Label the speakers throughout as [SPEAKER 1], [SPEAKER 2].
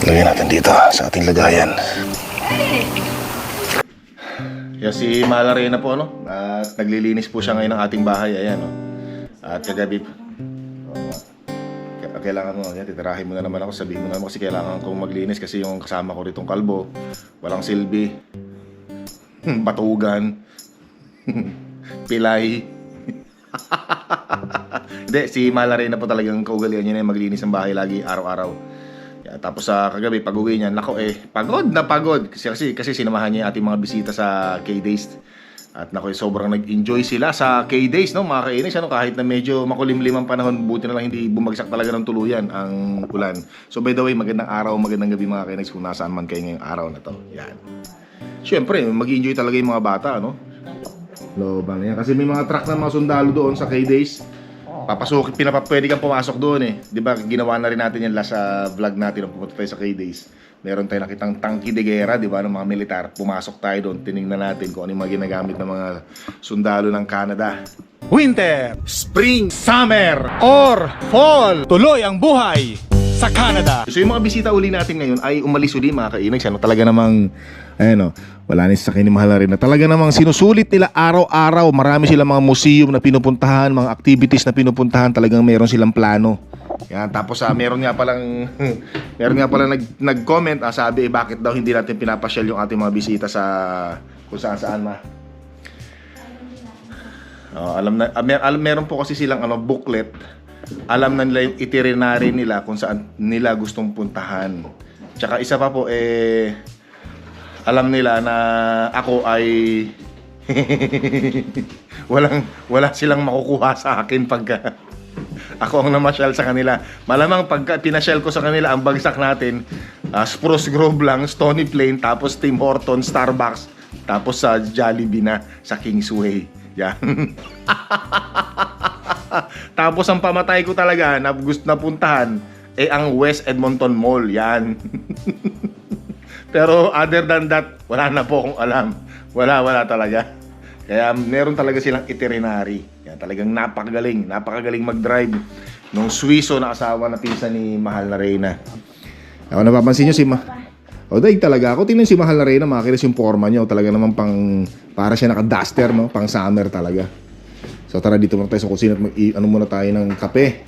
[SPEAKER 1] Lagyan natin dito sa ating lagayan. Yan si Malarena po, no? At naglilinis po siya ngayon ng ating bahay. Ayan, no? At kagabi, oh, kailangan mo, yan, titirahin mo na naman ako. Sabihin mo na naman kasi kailangan kong maglinis kasi yung kasama ko ritong kalbo, walang silbi, batugan, pilay. Hindi, si Malarena po talagang kaugalian niya na maglinis ng bahay lagi, araw-araw. Tapos sa kagabi, pag uwi niya, nako eh, pagod na pagod. Kasi, kasi, kasi sinamahan niya ating mga bisita sa K-Days. At nako, eh, sobrang nag-enjoy sila sa K-Days, no? Mga kainis, ano, kahit na medyo makulimlim ang panahon, buti na lang hindi bumagsak talaga ng tuluyan ang ulan. So by the way, magandang araw, magandang gabi mga kainis kung nasaan man kayo ngayong araw na to. Yan. Siyempre, mag-enjoy talaga yung mga bata, no? Looban yan. Kasi may mga truck na mga sundalo doon sa K-Days. Papasok, pinapa, pwede kang pumasok doon eh. Di ba, ginawa na rin natin yan last sa vlog natin nung pumunta tayo sa K-Days. Meron tayo nakitang tangki de guerra, di ba, ng mga militar. Pumasok tayo doon, tiningnan natin kung ano yung mga ginagamit ng mga sundalo ng Canada.
[SPEAKER 2] Winter,
[SPEAKER 1] Spring!
[SPEAKER 2] summer, or fall. Tuloy ang buhay sa Canada.
[SPEAKER 1] So yung mga bisita uli natin ngayon ay umalis uli mga kainags. Ano, talaga namang, ayun o, wala sa ni mahal na rin na talaga namang sinusulit nila araw-araw. Marami silang mga museum na pinupuntahan, mga activities na pinupuntahan. Talagang meron silang plano. Yan, tapos ah, meron nga palang meron nga pala nag nag-comment ah, sabi eh, bakit daw hindi natin pinapasyal yung ating mga bisita sa kung saan saan ma. Oh, alam na ah, mer, alam, meron po kasi silang ano booklet. Alam na nila yung itinerary nila kung saan nila gustong puntahan. Tsaka isa pa po eh alam nila na ako ay walang wala silang makukuha sa akin pagka ako ang namasyal sa kanila. Malamang pagka pinasyal ko sa kanila ang bagsak natin, ah, Spruce Grove lang, Stony Plain, tapos Tim Horton, Starbucks, tapos sa Jollibee na sa Kingsway. Yan. tapos ang pamatay ko talaga na gusto na puntahan eh ang West Edmonton Mall. Yan. Pero other than that, wala na po akong alam. Wala, wala talaga. Kaya meron talaga silang itinerary. Yan, talagang napakagaling, napakagaling mag-drive nung Swiso na asawa na pinsan ni Mahal na Reyna. Ako napapansin nyo si Ma... O daig talaga ako. Tingnan si Mahal na Reyna, makikinis yung forma niya. O talaga naman pang... Para siya naka-duster, no? Pang summer talaga. So tara dito muna tayo sa kusina at mag ano muna tayo ng kape.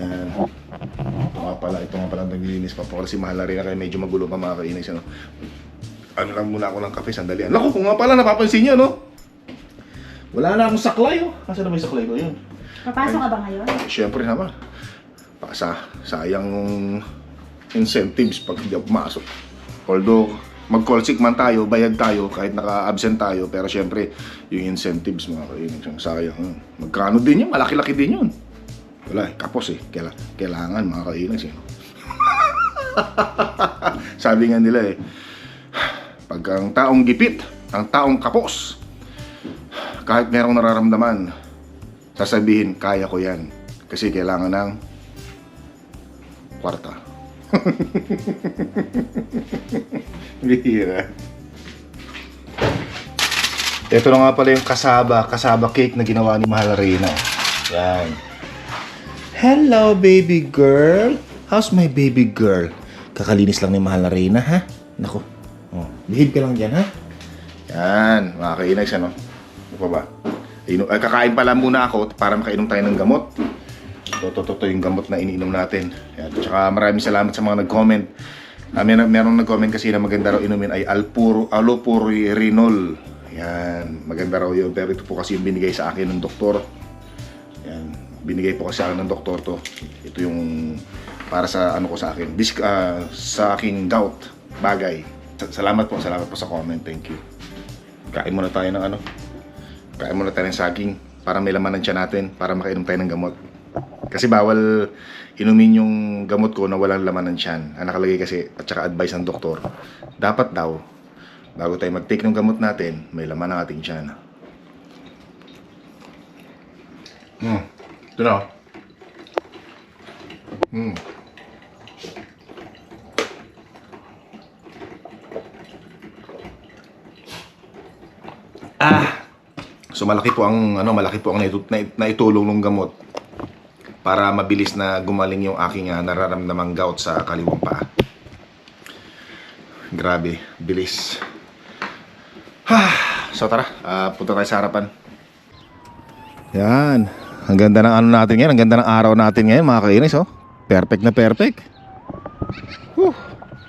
[SPEAKER 1] Yan. Ito nga pala, ito naglilinis pa po. Kasi mahal na rin na kaya medyo magulo pa mga kainis. Ano? ano lang muna ako ng kape, sandali. Naku, kung nga pala napapansin nyo, no? Wala na akong saklay, oh. Kasi na may saklay ko yun.
[SPEAKER 3] Papasok ka ba ngayon?
[SPEAKER 1] Eh, Siyempre naman. Pasa, sayang yung incentives pag hindi ako pumasok. Although, mag-call sick man tayo, bayad tayo, kahit naka-absent tayo, pero siyempre, yung incentives mga kainis, yung sayang. Magkano din yun? Malaki-laki din yun. Wala, eh, kapos eh. Kaila- Kailangan mga kainis eh. Sabi nga nila eh, pag ang taong gipit, ang taong kapos, kahit merong nararamdaman, sasabihin, kaya ko yan. Kasi kailangan ng kwarta. Bihira. Ito na nga pala yung kasaba, kasaba cake na ginawa ni Mahal Reyna. Yan. Hello, baby girl. How's my baby girl? Kakalinis lang ni Mahal na Reyna, ha? Nako. Oh, behave ka lang dyan, ha? Yan, mga kainags, ano? Ano pa ba? Inu- ay, kakain pala muna ako para makainom tayo ng gamot. Ito, ito yung gamot na iniinom natin. Yan. Tsaka maraming salamat sa mga nag-comment. Uh, meron, meron nag-comment kasi na maganda raw inumin ay alpuro, allopurinol. Yan, maganda raw yun. Pero ito po kasi yung binigay sa akin ng doktor. Yan, binigay po kasi sa akin ng doktor to. Ito yung para sa ano ko sa akin. Dis, ah, sa aking gout bagay. Sa- Salamat po, salamat po sa comment. Thank you. Kain muna tayo ng ano. Kain muna tayo ng saging para may laman ng tiyan natin para makainom tayo ng gamot. Kasi bawal inumin yung gamot ko na walang laman ng tiyan. Ang nakalagay kasi at saka advice ng doktor. Dapat daw bago tayo mag-take ng gamot natin, may laman ng ating tiyan. Hmm. Ito na. oh. Hmm. Ah, So malaki po ang ano, malaki po ang naitu- nai- naitulong ng gamot. para mabilis na gumaling yung aking ah, nararamdamang gout sa kaliwang paa. Grabe, bilis. so tara, ah, punta tayo sa harapan. Yan. Ang ganda ng ano natin ngayon. Ang ganda ng araw natin ngayon mga kainis oh. Perfect na perfect. Whew.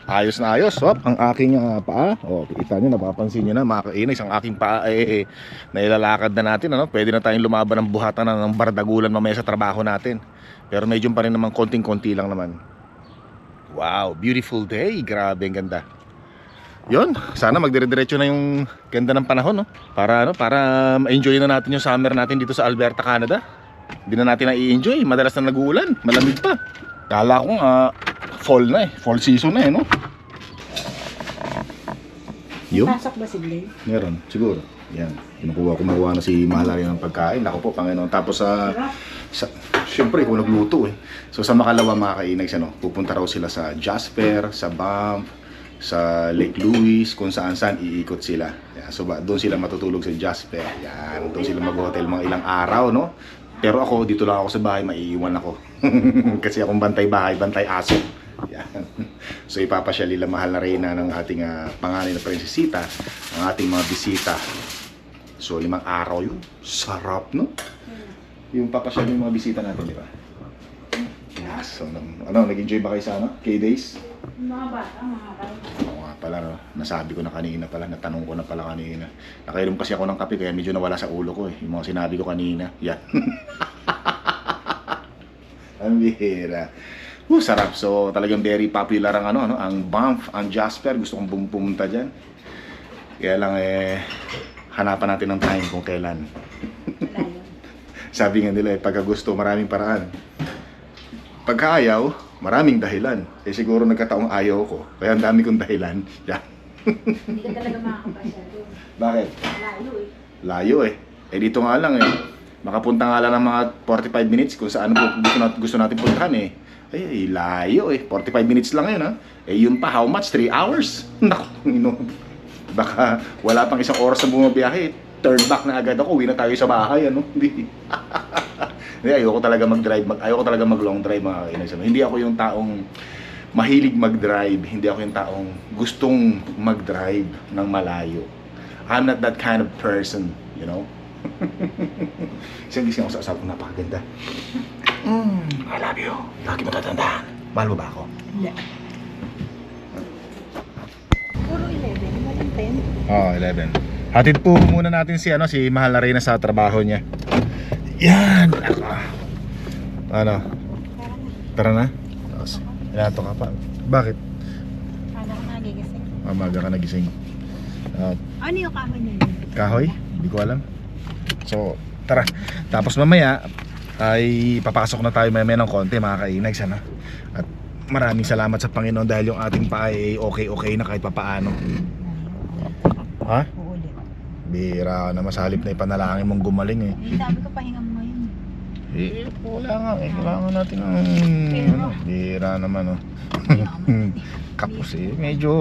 [SPEAKER 1] Ayos na ayos. Wap, ang aking ah, paa. Oh, kita nyo, napapansin nyo na mga kainis. Ang aking paa eh, eh, nailalakad na natin. Ano? Pwede na tayong lumaban ng buhatan na ng bardagulan mamaya sa trabaho natin. Pero medyo pa rin naman konting-konti lang naman. Wow, beautiful day. Grabe, ang ganda. Yon, sana magdire-diretso na yung ganda ng panahon, no? Para ano, para ma-enjoy na natin yung summer natin dito sa Alberta, Canada. Hindi na natin na-i-enjoy, madalas na nag-uulan, malamig pa. Kala ko nga fall na eh, fall season na eh, no? Yun,
[SPEAKER 3] Pasok ba si Blaine?
[SPEAKER 1] meron, siguro. Yan, kinukuha kumuha na si Malari ng pagkain. Ako po, Panginoon. Tapos sa, sa syempre, kung nagluto eh. So sa makalawa mga kainags, ano, pupunta raw sila sa Jasper, sa Banff, sa Lake Louise, kung saan saan iikot sila. Yan, so ba, doon sila matutulog sa Jasper. Yan, doon sila mag-hotel mga ilang araw, no? Pero ako, dito lang ako sa bahay, maiiwan ako. Kasi akong bantay bahay, bantay aso. Yan. So ipapasyal nila mahal na reyna ng ating uh, panganay na prinsesita, ang ating mga bisita. So limang araw yun. Sarap, no? Yung papasyal yung mga bisita natin, di ba? Yes. So, ano, ano, nag-enjoy ba kayo sa ano? K-Days?
[SPEAKER 3] Mga bata, mga bata.
[SPEAKER 1] Oo nga pala, no? nasabi ko na kanina pala, natanong ko na pala kanina. Nakainom kasi ako ng kape kaya medyo nawala sa ulo ko eh. Yung mga sinabi ko kanina. Yan. ang bihira. Uh, sarap. So, talagang very popular ang ano, ano, ang Banff, ang Jasper. Gusto kong pum- pumunta dyan. Kaya lang eh, hanapan natin ng time kung kailan. Sabi nga nila eh, pagka gusto, maraming paraan. Pagka ayaw, maraming dahilan. Eh siguro nagkataong ayaw ko. Kaya ang dami kong dahilan. Yan.
[SPEAKER 3] Hindi ka talaga makakapasya doon.
[SPEAKER 1] Bakit?
[SPEAKER 3] Layo eh.
[SPEAKER 1] Layo eh. Eh dito nga lang eh. Makapunta nga lang ng mga 45 minutes kung saan po gusto natin puntahan eh. Eh, layo eh. 45 minutes lang yun ha. Eh yun pa, how much? 3 hours? Naku, ino. Baka wala pang isang oras na bumabiyahe. Turn back na agad ako. Uwi na tayo sa bahay, ano? Hindi. Hindi, ayoko talaga mag-drive. Mag, ayoko talaga mag-long drive, mga kainis. Ano? Hindi ako yung taong mahilig mag-drive. Hindi ako yung taong gustong mag-drive ng malayo. I'm not that kind of person, you know? Isang gising ako sa asawa ko, napakaganda. Mm, I love you. Lagi mo tatandaan. Mahal mo ba ako?
[SPEAKER 3] Hindi. Puro 11, walang 10.
[SPEAKER 1] Oo, oh, 11. Hatid po muna natin si ano si Mahal na Reyna sa trabaho niya. Yan. Ako. Ano? Tara na. Tapos, inato ka pa. Bakit?
[SPEAKER 3] Paano ka nagigising?
[SPEAKER 1] Mamaga ka nagising. Ah,
[SPEAKER 3] Ano yung kahoy niya?
[SPEAKER 1] kahoy? Hindi ko alam. So, tara. Tapos mamaya ay papasok na tayo mamaya ng konti mga kainag sana. At maraming salamat sa Panginoon dahil yung ating paa ay okay-okay na kahit papaano. Ha? Bira ka na masalip na ipanalangin mong gumaling eh.
[SPEAKER 3] Eh, sabi ko pahinga mo ngayon.
[SPEAKER 1] Eh, wala nga eh. Kailangan natin ng... Ano, bira naman oh. Kapos eh. Medyo...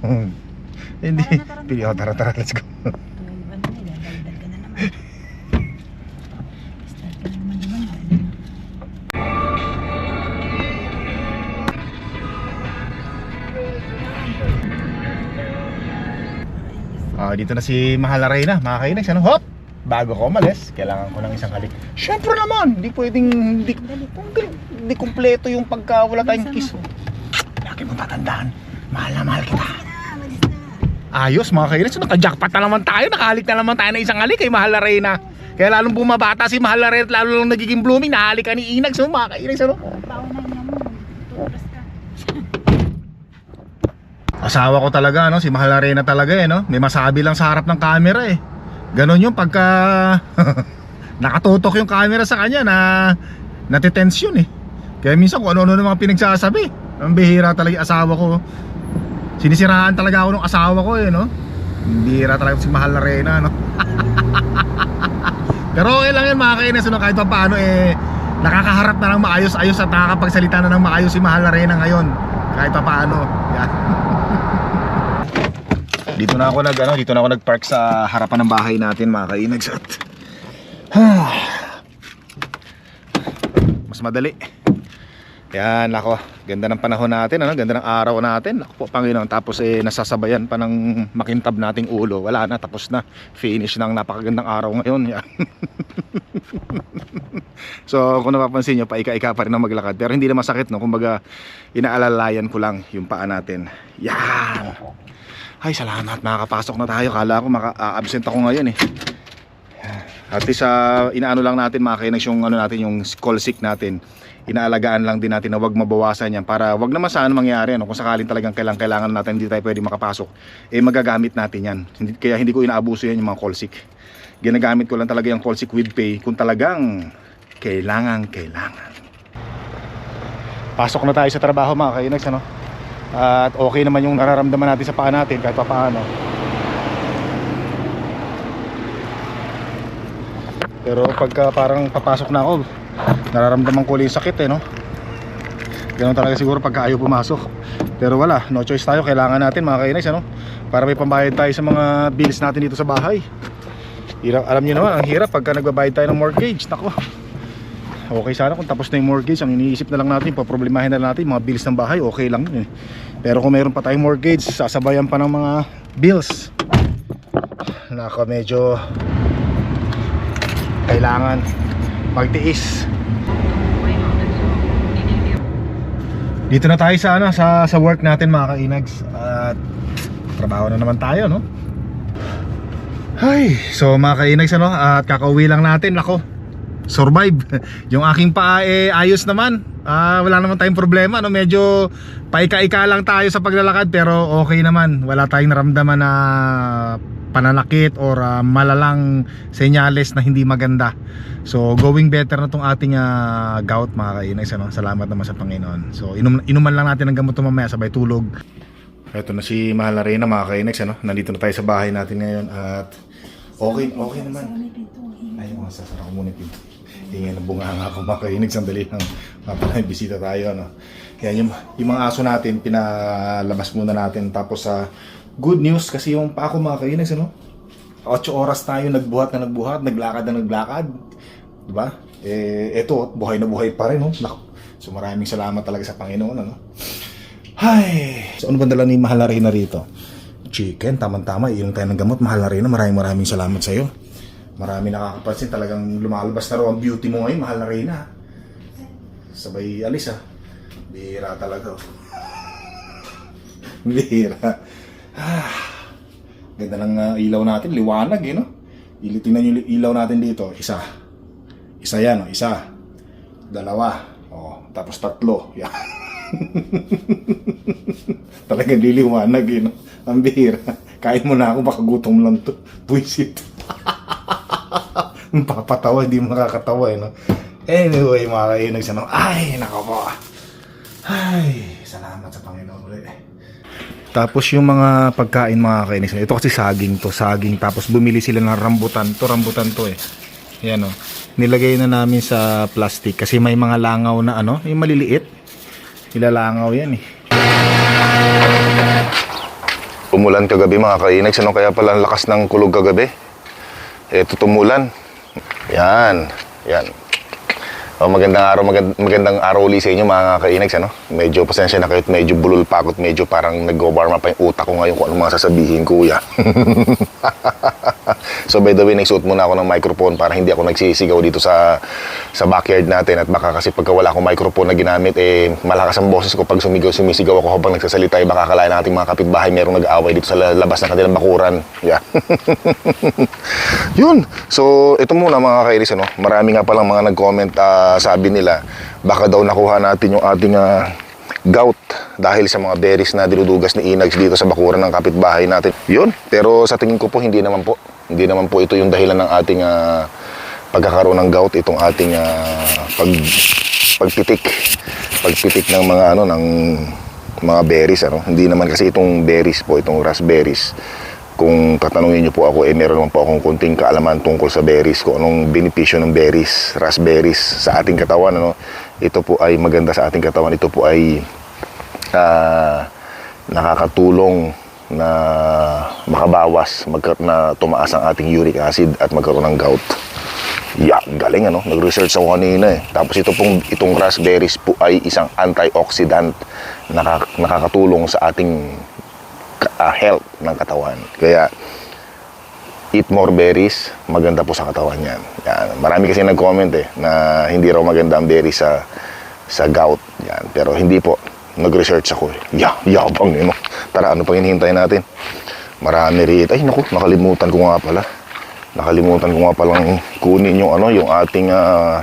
[SPEAKER 1] Hindi. Pili ako, tara tara, let's go. Ah, dito na si Mahal na Reyna, mga kainex. Ano? Hop! Bago ko umalis, kailangan ko ng isang halik. Siyempre naman, hindi pwedeng, hindi, hindi, kumpleto yung pagka wala tayong kiss. Lagi mong tatandaan, mahal na mahal kita.
[SPEAKER 3] Na.
[SPEAKER 1] Ayos mga kainex, so, naka-jackpot na naman tayo, nakahalik na naman tayo ng isang halik kay Mahal na Reyna. Kaya lalong bumabata si Mahal na Reyna, lalo lang nagiging blooming, nahalik ka ni Inags, so, mga kainex, ano?
[SPEAKER 3] Paunan niya mo. Tutras ka.
[SPEAKER 1] Asawa ko talaga, no? Si Mahal na talaga, eh, no? May masabi lang sa harap ng camera, eh. Ganon yung pagka nakatutok yung camera sa kanya na natitensyon, eh. Kaya minsan kung ano-ano ng mga pinagsasabi. Ang bihira talaga asawa ko. Sinisiraan talaga ako ng asawa ko, eh, no? Bihira talaga si Mahal na no? Pero okay lang yan mga kainis, no? kahit pa paano, eh, nakakaharap na ng maayos-ayos at nakakapagsalita na ng maayos si Mahal na ngayon. Kahit pa paano. Yan. Dito na ako nag ano, dito na ako nag-park sa harapan ng bahay natin mga kainags mas madali. Yan, ako. Ganda ng panahon natin, ano? Ganda ng araw natin. Ako po, Panginoon. Tapos eh, nasasabayan pa ng makintab nating ulo. Wala na, tapos na. Finish ng napakagandang araw ngayon. Yan. so, kung napapansin nyo, paika-ika pa rin ang maglakad. Pero hindi na masakit, no? Kumbaga, inaalalayan ko lang yung paa natin. Yan. Ay, salamat. Makakapasok na tayo. Kala ko maka-absent ako ngayon eh. At least uh, inaano lang natin mga kainex yung ano natin yung call sick natin. Inaalagaan lang din natin na wag mabawasan yan para wag naman sana mangyari ano kung sakaling talagang kailangan kailangan natin hindi tayo pwede makapasok eh magagamit natin yan. Hindi, kaya hindi ko inaabuso yan yung mga call sick. Ginagamit ko lang talaga yung call sick with pay kung talagang kailangan kailangan. Pasok na tayo sa trabaho mga kainex ano. At okay naman yung nararamdaman natin sa paa natin kahit pa paano. Pero pagka parang papasok na ako, nararamdaman ko ulit sakit eh, no? Ganun talaga siguro pagka ayaw pumasok. Pero wala, no choice tayo. Kailangan natin mga kainis, ano? Para may pambayad tayo sa mga bills natin dito sa bahay. Alam niyo naman, ang hirap pagka nagbabayad tayo ng mortgage. Nako. Okay sana kung tapos na yung mortgage, ang iniisip na lang natin, paproblemahin na lang natin, mga bills ng bahay, okay lang yun eh. Pero kung mayroon pa tayong mortgage, sasabayan pa ng mga bills. Nako, medyo kailangan magtiis. Dito na tayo sa ano sa sa work natin mga kainags at trabaho na naman tayo no. Ay, so mga kainags ano at kakauwi lang natin nako. Survive. Yung aking paa eh ayos naman. Ah, wala naman tayong problema no. Medyo paika-ika lang tayo sa paglalakad pero okay naman. Wala tayong naramdaman na pananakit or ah, malalang senyales na hindi maganda. So going better na tong ating ah, gout mga kainags ano. Salamat naman sa Panginoon. So inum inuman lang natin ng gamot mamaya sabay tulog. Ito na si Mahal na Reyna mga kainags ano. Nandito na tayo sa bahay natin ngayon at okay okay naman. Ay, mga sasara ko muna yung pinto. Tingin na bunga nga ako makainig. Sandali lang. Mapala may bisita tayo. Ano? Kaya yung, yung mga aso natin, pinalabas muna natin. Tapos sa good news, kasi yung pa ako mga kainig, ano? 8 oras tayo nagbuhat na nagbuhat, naglakad na naglakad. Diba? Eh, eto, buhay na buhay pa rin. No? Naku. So maraming salamat talaga sa Panginoon. Ano? Ay! So ano ba dala ni Mahal na Reyna rito? Chicken, tamang-tama. Iyon tayo ng gamot. Mahal na Reyna, maraming maraming salamat sa iyo. Marami nakakapansin talagang lumalabas na raw ang beauty mo ngayon, mahal na Reyna. Sabay alis ah. Bihira talaga. Bihira. Ah. Ganda ng ah, ilaw natin, liwanag eh no? Tingnan nyo ilaw natin dito. Isa. Isa yan, oh. isa. Dalawa. Oh, tapos tatlo. Yan. Talagang liliwanag eh no? Ang bihira. Kain mo na ako, baka gutom lang to. Buisit. Papatawa, hindi makakatawa eh, no? Anyway, mga kainags, ano? Ay, nako po. Ay, salamat sa Panginoon ulit. Tapos yung mga pagkain mga kainags, ito kasi saging to, saging. Tapos bumili sila ng rambutan. To rambutan to eh. Yan o. Nilagay na namin sa plastic kasi may mga langaw na ano, yung maliliit. Nilalangaw yan eh.
[SPEAKER 4] Umulan kagabi mga kainags. Ano kaya pala ang lakas ng kulog kagabi? Eto tumulan. Yan. Yan. Oh, magandang araw, magand- magandang araw ulit sa inyo mga kainags. Ano? Medyo pasensya na kayo medyo bulol pa ako at medyo parang nag-warm pa yung utak ko ngayon kung ano mga sasabihin kuya. so by the way, nagsuot muna ako ng microphone para hindi ako nagsisigaw dito sa sa backyard natin at baka kasi pagka wala akong microphone na ginamit eh malakas ang boses ko pag sumigaw sumisigaw ako habang nagsasalita eh baka akalain ng ating mga kapitbahay merong nag-aaway dito sa la- labas ng kanilang bakuran. Yeah. Yun. So, ito muna mga kairis, ano? Marami nga palang mga nag-comment, sabi nila, baka daw nakuha natin yung ating ah, gout dahil sa mga berries na dinudugas ni Inags dito sa bakuran ng kapitbahay natin. Yun. Pero sa tingin ko po, hindi naman po. Hindi naman po ito yung dahilan ng ating ah, pagkakaroon ng gout, itong ating ah, pag, pagpitik. Pagpitik ng mga ano, ng mga berries, ano? Hindi naman kasi itong berries po, itong raspberries kung tatanungin niyo po ako, eh meron naman po akong kunting kaalaman tungkol sa berries, kung anong benepisyo ng berries, raspberries sa ating katawan. Ano? Ito po ay maganda sa ating katawan. Ito po ay ah, nakakatulong na makabawas, magka, na tumaas ang ating uric acid at magkaroon ng gout.
[SPEAKER 1] Yeah, galing ano. Nag-research ako kanina eh. Tapos ito pong itong raspberries po ay isang antioxidant na nakakatulong sa ating ah, health ng katawan. Kaya eat more berries, maganda po sa katawan yan. yan. Marami kasi nag-comment eh na hindi raw maganda ang berries sa sa gout. Yan. Pero hindi po. Nag-research ako eh. Yeah, yabang eh. No? Tara, ano pang hinihintay natin? Marami rito. Ay, naku, nakalimutan ko nga pala. Nakalimutan ko nga palang kunin yung ano, yung ating ah,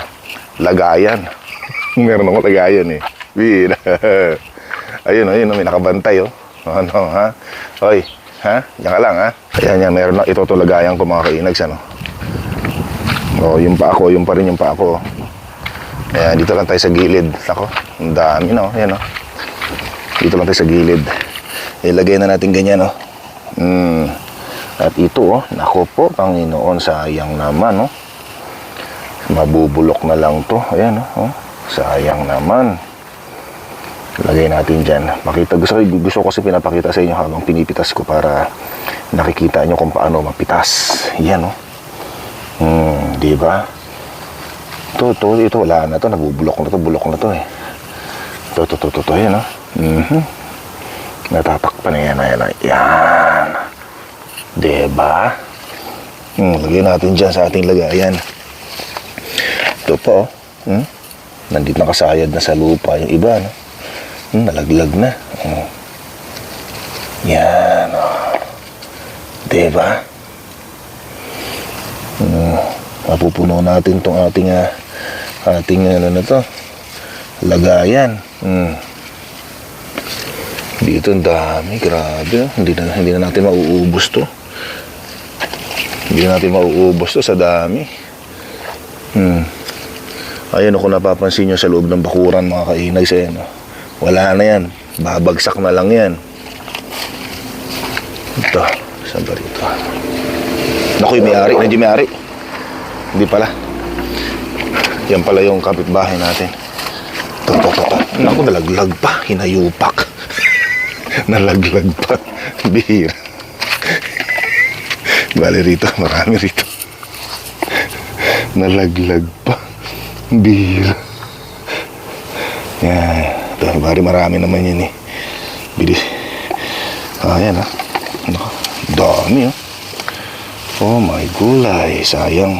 [SPEAKER 1] lagayan. Meron akong lagayan eh. Ayun, ayun, may nakabantay oh. Ano, ha? Hoy, ha? Diyan ka lang, ha? Ayan yan, meron na. Ito to lagayan ko mga kainags, ano? Oh, yung pa ako, yung pa rin yung pa ako. Ayan, dito lang tayo sa gilid. Ako, ang dami, no? Ayan, oh. Dito lang tayo sa gilid. Ilagay na natin ganyan, oh. Hmm. At ito, oh, nako po, Panginoon, sayang naman, oh. Mabubulok na lang to. Ayan, oh. oh. Sayang naman. Lagay natin dyan. Makita, gusto, gusto ko kasi pinapakita sa inyo habang pinipitas ko para nakikita nyo kung paano mapitas. Yan, oh. Hmm, di ba? Ito, ito, ito, wala na to. Nabubulok na to, bulok na to eh. Ito, ito, ito, ito, yan, oh. Mhm. Natatakpan na yan, yan, yan. Diba? Hmm, lagyan natin dyan sa ating lagayan. Ito po, oh. Hmm? Nandito nakasayad na sa lupa yung iba, no? Hmm, nalaglag na. Oh. Yan, oh. Diba? Hmm, mapupuno natin tong ating, ah, ating, ano na to, lagayan. Hmm. Dito ang dami, grabe. oh. Hindi na, hindi na natin mauubos to. Hindi na natin mauubos to sa dami. Hmm. Ayun kung napapansin nyo sa loob ng bakuran mga kainay sa yan. Wala na yan. Babagsak na lang yan. Ito. Saan ba rito? Naku, yung may-ari. Nandiyan yung may-ari. Hindi pala. Yan pala yung kapitbahay natin. Ito, ito. ito. Naku, nalaglag pa. Hinayupak. nalaglag pa. Bihira. Bali rito. Marami rito. Nalaglag pa. Bihira. Yan. Ito, bari marami naman yan eh. Bilis. Ah, yan ah. Naku, dami ah. Oh my gulay, sayang.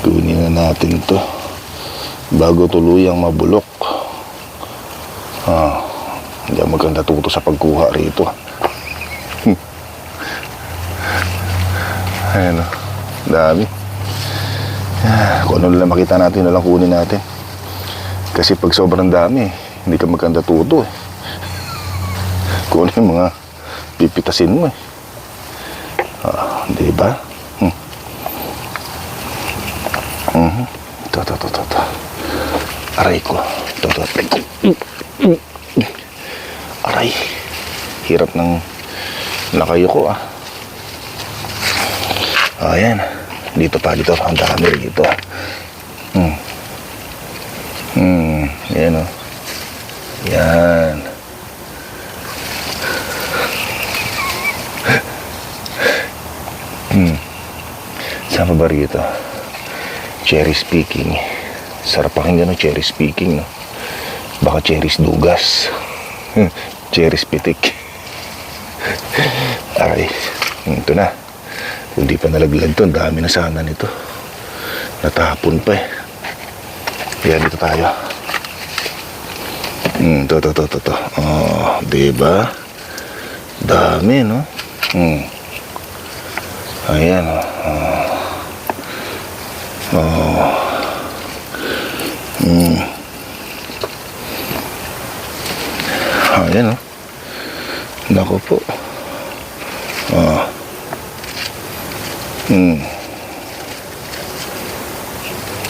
[SPEAKER 1] Kunin na natin to bago tuluyang mabulok. Ah, hindi maganda tuto sa pagkuha rito. Ayan o, dami. Ah, kung ano lang makita natin, na lang kunin natin. Kasi pag sobrang dami, hindi ka maganda tuto eh. Kung ano yung mga pipitasin mo eh. Ah, di ba? Hmm. Mhm. Ito, ito, ito, ito, ito. Aray ko. Ito, ito, aray. Aray. Hirap ng nakayo ko ah. Ayan. Dito pa, dito. Ang dami dito. Hmm. Hmm. Yan o. Yan. Hmm. Saan pa ba rito? Cherry speaking. Sarap pakinggan ng cherry speaking, no? Baka cherries dugas. cherries pitik. Aray. Hmm, Ito na. Kung di pa nalaglag to, dami na sana nito. Natapon pa eh. Yan, dito tayo. Hmm, to, to, to, to, to. Oh, di ba? Dami, no? Hmm. Ayan, oh. Oh. Hmm. Ayan, oh. Nako po. Oh. Hmm.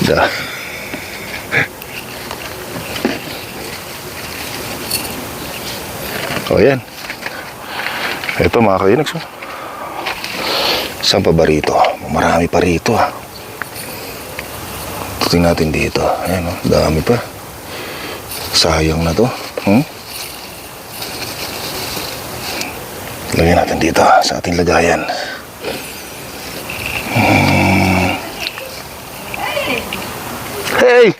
[SPEAKER 1] Da. Oh, yan. Ito mga kainags. Saan pa ba rito? Marami pa rito ah. Tingnan natin dito. Ayan oh, dami pa. Sayang na to. Hmm? Lagyan natin dito ah, sa ating lagayan. Hmm. Hey!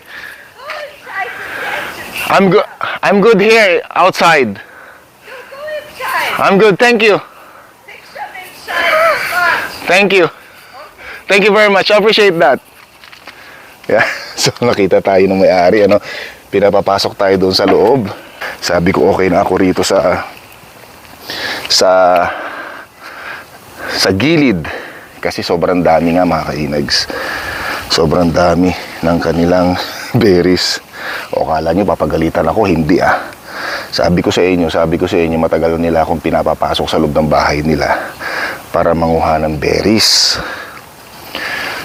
[SPEAKER 1] I'm good. I'm good here outside. I'm good. Thank you. Thank you. Thank you very much. I appreciate that. Yeah. So nakita tayo ng may-ari ano. Pinapapasok tayo doon sa loob. Sabi ko okay na ako rito sa sa sa gilid kasi sobrang dami nga mga kainags. Sobrang dami ng kanilang berries. O kala nyo papagalitan ako, hindi ah. Sabi ko sa inyo, sabi ko sa inyo, matagal nila akong pinapapasok sa loob ng bahay nila para manguha ng berries.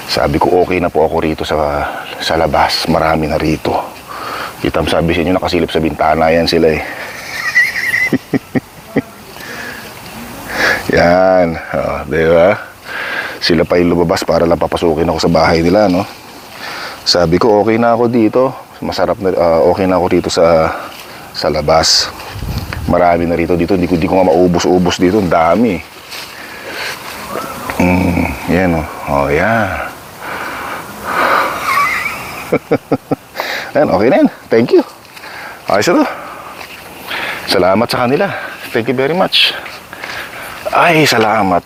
[SPEAKER 1] Sabi ko okay na po ako rito sa sa labas, marami na rito. Kitam sabi sa inyo nakasilip sa bintana yan sila eh. yan, oh, di ba? Sila pa yung lumabas para lang papasukin ako sa bahay nila, no? Sabi ko okay na ako dito. Masarap na ah, okay na ako dito sa sa labas. Marami na rito dito. Hindi ko, hindi ko nga maubos-ubos dito. Ang dami. Mm, yan o. Oh. oh, yan. Ayan, okay na yan. Thank you. Ayos na. Salamat sa kanila. Thank you very much. Ay, salamat.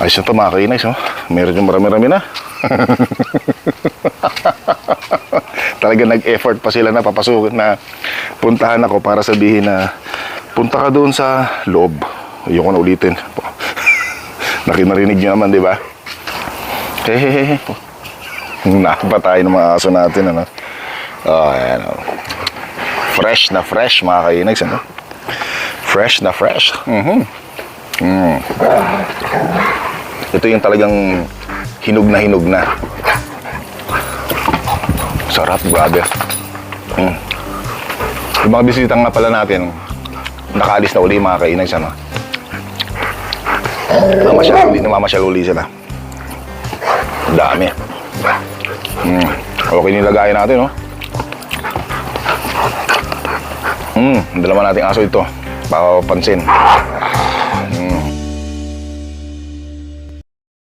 [SPEAKER 1] Ayos na to mga kainays, oh. Meron yung marami-rami na. Talaga nag-effort pa sila na papasukin na puntahan ako para sabihin na punta ka doon sa loob. Ayoko na ulitin. Nakinarinig nyo naman, di ba? Hehehe. Nakapa tayo ng mga aso natin, ano? Oh, ayan, oh. Fresh na fresh, mga kainags, ano? Fresh na fresh. Mhm. Mm. Ito yung talagang hinog na hinog na. Sarap, grabe. Mm. Yung mga bisita nga pala natin, nakaalis na uli yung mga kainags, ano? Namamasyal uli, namamasyal uli sila. Dami. Mm. Okay nilagayan natin, no? Mm, dalawa nating aso ito. Papapansin.